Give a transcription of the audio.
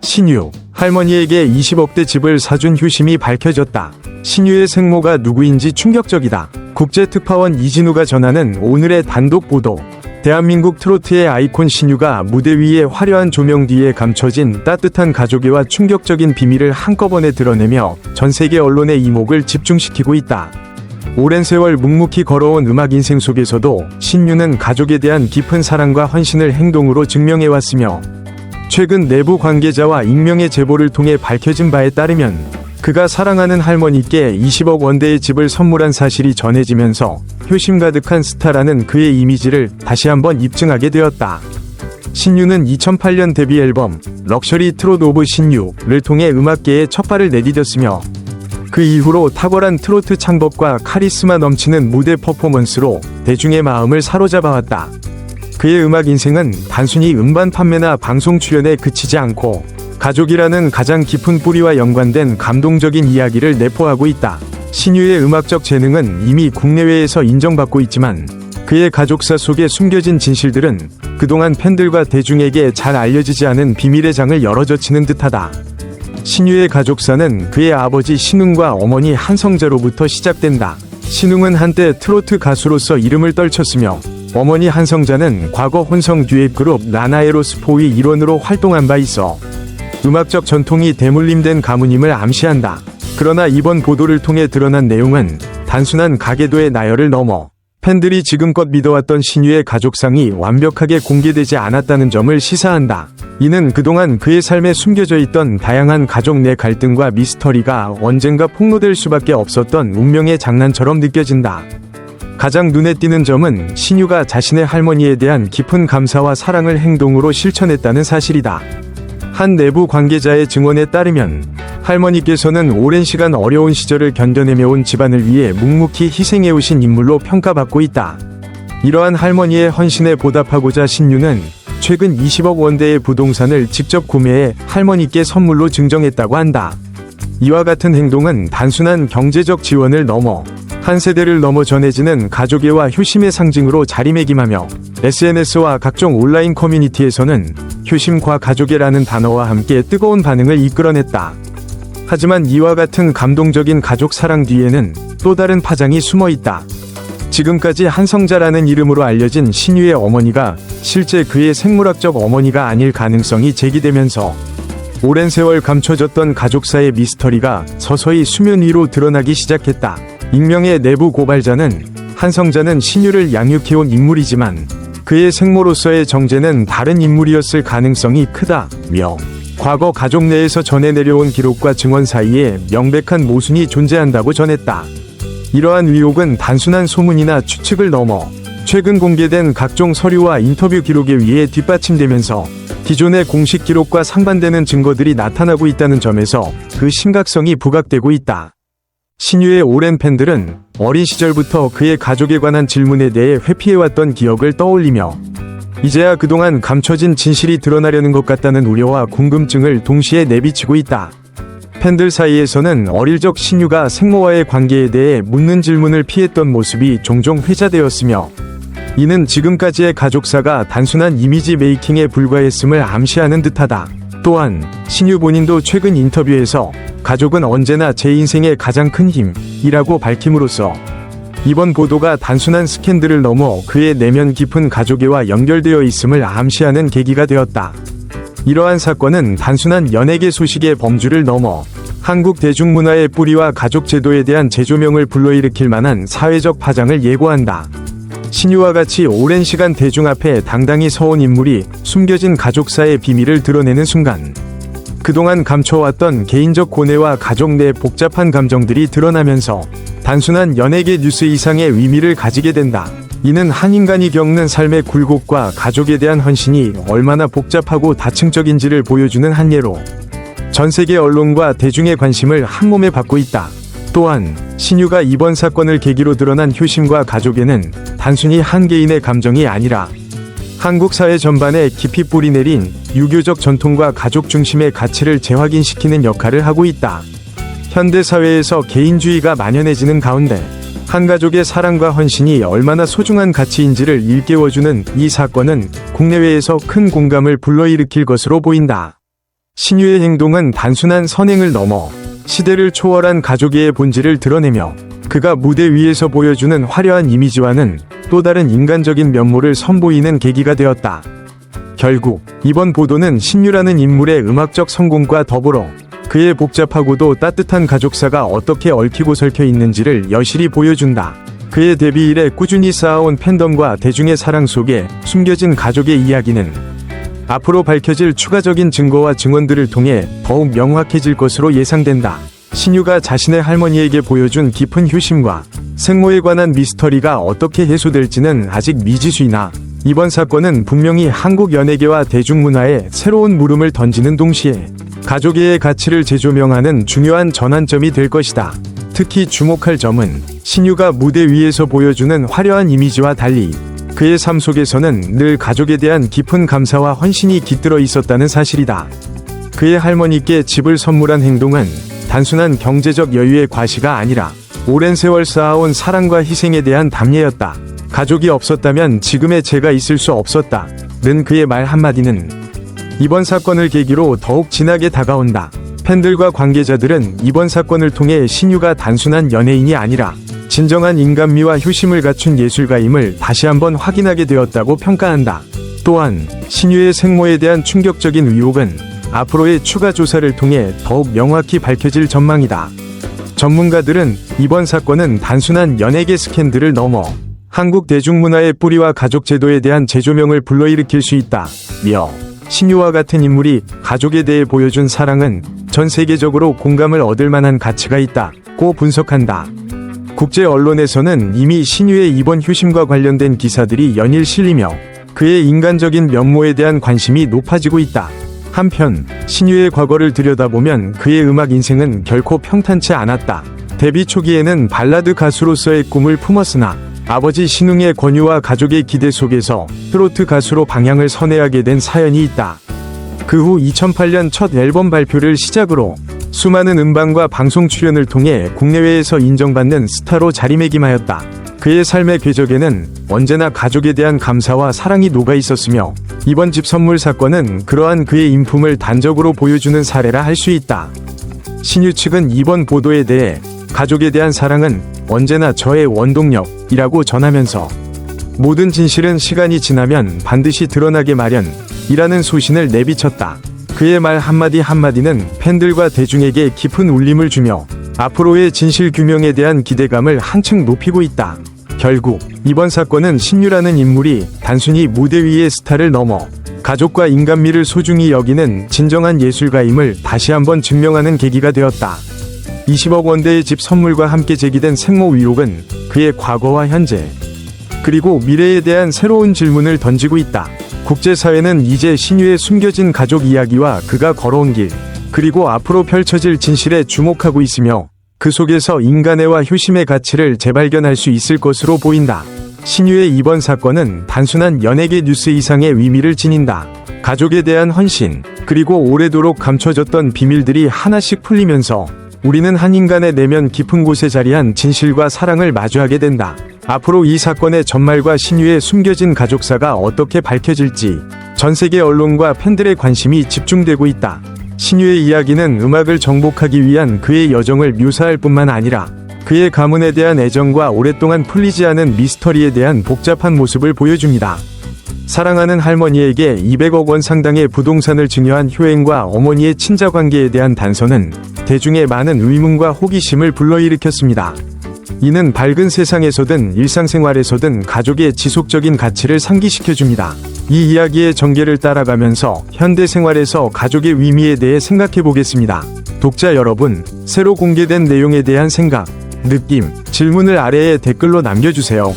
신유, 할머니에게 20억대 집을 사준 효심이 밝혀졌다. 신유의 생모가 누구인지 충격적이다. 국제특파원 이진우가 전하는 오늘의 단독 보도. 대한민국 트로트의 아이콘 신유가 무대 위에 화려한 조명 뒤에 감춰진 따뜻한 가족애와 충격적인 비밀을 한꺼번에 드러내며 전 세계 언론의 이목을 집중시키고 있다. 오랜 세월 묵묵히 걸어온 음악 인생 속에서도 신유는 가족에 대한 깊은 사랑과 헌신을 행동으로 증명해왔으며 최근 내부 관계자와 익명의 제보를 통해 밝혀진 바에 따르면 그가 사랑하는 할머니께 20억 원대의 집을 선물한 사실이 전해지면서 효심 가득한 스타라는 그의 이미지를 다시 한번 입증하게 되었다. 신유는 2008년 데뷔 앨범 럭셔리 트롯 오브 신유를 통해 음악계에 첫 발을 내디뎠으며 그 이후로 탁월한 트로트 창법과 카리스마 넘치는 무대 퍼포먼스로 대중의 마음을 사로잡아왔다. 그의 음악 인생은 단순히 음반 판매나 방송 출연에 그치지 않고 가족이라는 가장 깊은 뿌리와 연관된 감동적인 이야기를 내포하고 있다. 신유의 음악적 재능은 이미 국내외에서 인정받고 있지만 그의 가족사 속에 숨겨진 진실들은 그동안 팬들과 대중에게 잘 알려지지 않은 비밀의 장을 열어젖히는 듯하다. 신유의 가족사는 그의 아버지 신웅과 어머니 한성자로부터 시작된다. 신웅은 한때 트로트 가수로서 이름을 떨쳤으며 어머니 한성자는 과거 혼성 듀엣 그룹 라나에로스포의 일원으로 활동한 바 있어 음악적 전통이 대물림된 가문임을 암시한다. 그러나 이번 보도를 통해 드러난 내용은 단순한 가계도의 나열을 넘어 팬들이 지금껏 믿어왔던 신유의 가족상이 완벽하게 공개되지 않았다는 점을 시사한다. 이는 그동안 그의 삶에 숨겨져 있던 다양한 가족 내 갈등과 미스터리가 언젠가 폭로될 수밖에 없었던 운명의 장난처럼 느껴진다. 가장 눈에 띄는 점은 신유가 자신의 할머니에 대한 깊은 감사와 사랑을 행동으로 실천했다는 사실이다. 한 내부 관계자의 증언에 따르면 할머니께서는 오랜 시간 어려운 시절을 견뎌내며 온 집안을 위해 묵묵히 희생해 오신 인물로 평가받고 있다. 이러한 할머니의 헌신에 보답하고자 신유는 최근 20억 원대의 부동산을 직접 구매해 할머니께 선물로 증정했다고 한다. 이와 같은 행동은 단순한 경제적 지원을 넘어 한 세대를 넘어 전해지는 가족애와 효심의 상징으로 자리매김하며 SNS와 각종 온라인 커뮤니티에서는 효심과 가족애라는 단어와 함께 뜨거운 반응을 이끌어냈다. 하지만 이와 같은 감동적인 가족 사랑 뒤에는 또 다른 파장이 숨어 있다. 지금까지 한성자라는 이름으로 알려진 신유의 어머니가 실제 그의 생물학적 어머니가 아닐 가능성이 제기되면서 오랜 세월 감춰졌던 가족사의 미스터리가 서서히 수면 위로 드러나기 시작했다. 익명의 내부 고발자는 한성자는 신유를 양육해온 인물이지만 그의 생모로서의 정제는 다른 인물이었을 가능성이 크다며 과거 가족 내에서 전해 내려온 기록과 증언 사이에 명백한 모순이 존재한다고 전했다. 이러한 의혹은 단순한 소문이나 추측을 넘어 최근 공개된 각종 서류와 인터뷰 기록에 의해 뒷받침되면서 기존의 공식 기록과 상반되는 증거들이 나타나고 있다는 점에서 그 심각성이 부각되고 있다. 신유의 오랜 팬들은 어린 시절부터 그의 가족에 관한 질문에 대해 회피해왔던 기억을 떠올리며 이제야 그동안 감춰진 진실이 드러나려는 것 같다는 우려와 궁금증을 동시에 내비치고 있다. 팬들 사이에서는 어릴 적 신유가 생모와의 관계에 대해 묻는 질문을 피했던 모습이 종종 회자되었으며 이는 지금까지의 가족사가 단순한 이미지 메이킹에 불과했음을 암시하는 듯하다. 또한 신유 본인도 최근 인터뷰에서 가족은 언제나 제 인생의 가장 큰 힘이라고 밝힘으로써 이번 보도가 단순한 스캔들을 넘어 그의 내면 깊은 가족애와 연결되어 있음을 암시하는 계기가 되었다. 이러한 사건은 단순한 연예계 소식의 범주를 넘어 한국 대중문화의 뿌리와 가족 제도에 대한 재조명을 불러일으킬 만한 사회적 파장을 예고한다. 신유와 같이 오랜 시간 대중 앞에 당당히 서온 인물이 숨겨진 가족사의 비밀을 드러내는 순간 그동안 감춰왔던 개인적 고뇌와 가족 내 복잡한 감정들이 드러나면서 단순한 연예계 뉴스 이상의 의미를 가지게 된다. 이는 한 인간이 겪는 삶의 굴곡과 가족에 대한 헌신이 얼마나 복잡하고 다층적인지를 보여주는 한 예로 전 세계 언론과 대중의 관심을 한 몸에 받고 있다. 또한 신유가 이번 사건을 계기로 드러난 효심과 가족에는 단순히 한 개인의 감정이 아니라 한국 사회 전반에 깊이 뿌리 내린 유교적 전통과 가족 중심의 가치를 재확인시키는 역할을 하고 있다. 현대 사회에서 개인주의가 만연해지는 가운데 한 가족의 사랑과 헌신이 얼마나 소중한 가치인지를 일깨워주는 이 사건은 국내외에서 큰 공감을 불러일으킬 것으로 보인다. 신유의 행동은 단순한 선행을 넘어 시대를 초월한 가족의 본질을 드러내며 그가 무대 위에서 보여주는 화려한 이미지와는 또 다른 인간적인 면모를 선보이는 계기가 되었다. 결국 이번 보도는 신유라는 인물의 음악적 성공과 더불어 그의 복잡하고도 따뜻한 가족사가 어떻게 얽히고 설켜 있는지를 여실히 보여준다. 그의 데뷔 이래 꾸준히 쌓아온 팬덤과 대중의 사랑 속에 숨겨진 가족의 이야기는 앞으로 밝혀질 추가적인 증거와 증언들을 통해 더욱 명확해질 것으로 예상된다. 신유가 자신의 할머니에게 보여준 깊은 효심과 생모에 관한 미스터리가 어떻게 해소될지는 아직 미지수이나 이번 사건은 분명히 한국 연예계와 대중문화에 새로운 물음을 던지는 동시에 가족의 가치를 재조명하는 중요한 전환점이 될 것이다. 특히 주목할 점은 신유가 무대 위에서 보여주는 화려한 이미지와 달리 그의 삶 속에서는 늘 가족에 대한 깊은 감사와 헌신이 깃들어 있었다는 사실이다. 그의 할머니께 집을 선물한 행동은 단순한 경제적 여유의 과시가 아니라 오랜 세월 쌓아온 사랑과 희생에 대한 담례였다. 가족이 없었다면 지금의 제가 있을 수 없었다. 는 그의 말 한마디는 이번 사건을 계기로 더욱 진하게 다가온다. 팬들과 관계자들은 이번 사건을 통해 신유가 단순한 연예인이 아니라 진정한 인간미와 효심을 갖춘 예술가임을 다시 한번 확인하게 되었다고 평가한다. 또한 신유의 생모에 대한 충격적인 의혹은 앞으로의 추가 조사를 통해 더욱 명확히 밝혀질 전망이다. 전문가들은 이번 사건은 단순한 연예계 스캔들을 넘어 한국 대중문화의 뿌리와 가족 제도에 대한 재조명을 불러일으킬 수 있다 며 신유와 같은 인물이 가족에 대해 보여준 사랑은 전 세계적으로 공감을 얻을 만한 가치가 있다 고 분석한다. 국제 언론에서는 이미 신유의 이번 효심과 관련된 기사들이 연일 실리며 그의 인간적인 면모에 대한 관심이 높아지고 있다. 한편 신유의 과거를 들여다보면 그의 음악 인생은 결코 평탄치 않았다. 데뷔 초기에는 발라드 가수로서의 꿈을 품었으나 아버지 신웅의 권유와 가족의 기대 속에서 트로트 가수로 방향을 선회하게 된 사연이 있다. 그 후 2008년 첫 앨범 발표를 시작으로 수많은 음반과 방송 출연을 통해 국내외에서 인정받는 스타로 자리매김하였다. 그의 삶의 궤적에는 언제나 가족에 대한 감사와 사랑이 녹아 있었으며 이번 집 선물 사건은 그러한 그의 인품을 단적으로 보여주는 사례라 할 수 있다. 신유 측은 이번 보도에 대해 가족에 대한 사랑은 언제나 저의 원동력이라고 전하면서 모든 진실은 시간이 지나면 반드시 드러나게 마련이라는 소신을 내비쳤다. 그의 말 한마디 한마디는 팬들과 대중에게 깊은 울림을 주며 앞으로의 진실 규명에 대한 기대감을 한층 높이고 있다. 결국 이번 사건은 신유라는 인물이 단순히 무대 위의 스타를 넘어 가족과 인간미를 소중히 여기는 진정한 예술가임을 다시 한번 증명하는 계기가 되었다. 20억 원대의 집 선물과 함께 제기된 생모 의혹은 그의 과거와 현재 그리고 미래에 대한 새로운 질문을 던지고 있다. 국제사회는 이제 신유의 숨겨진 가족 이야기와 그가 걸어온 길 그리고 앞으로 펼쳐질 진실에 주목하고 있으며 그 속에서 인간애와 효심의 가치를 재발견할 수 있을 것으로 보인다. 신유의 이번 사건은 단순한 연예계 뉴스 이상의 의미를 지닌다. 가족에 대한 헌신, 그리고 오래도록 감춰졌던 비밀들이 하나씩 풀리면서 우리는 한 인간의 내면 깊은 곳에 자리한 진실과 사랑을 마주하게 된다. 앞으로 이 사건의 전말과 신유의 숨겨진 가족사가 어떻게 밝혀질지 전 세계 언론과 팬들의 관심이 집중되고 있다. 신유의 이야기는 음악을 정복하기 위한 그의 여정을 묘사할 뿐만 아니라 그의 가문에 대한 애정과 오랫동안 풀리지 않은 미스터리에 대한 복잡한 모습을 보여줍니다. 사랑하는 할머니에게 200억 원 상당의 부동산을 증여한 효행과 어머니의 친자 관계에 대한 단서는 대중의 많은 의문과 호기심을 불러일으켰습니다. 이는 밝은 세상에서든 일상생활에서든 가족의 지속적인 가치를 상기시켜줍니다. 이 이야기의 전개를 따라가면서 현대 생활에서 가족의 의미에 대해 생각해 보겠습니다. 독자 여러분, 새로 공개된 내용에 대한 생각, 느낌, 질문을 아래에 댓글로 남겨주세요.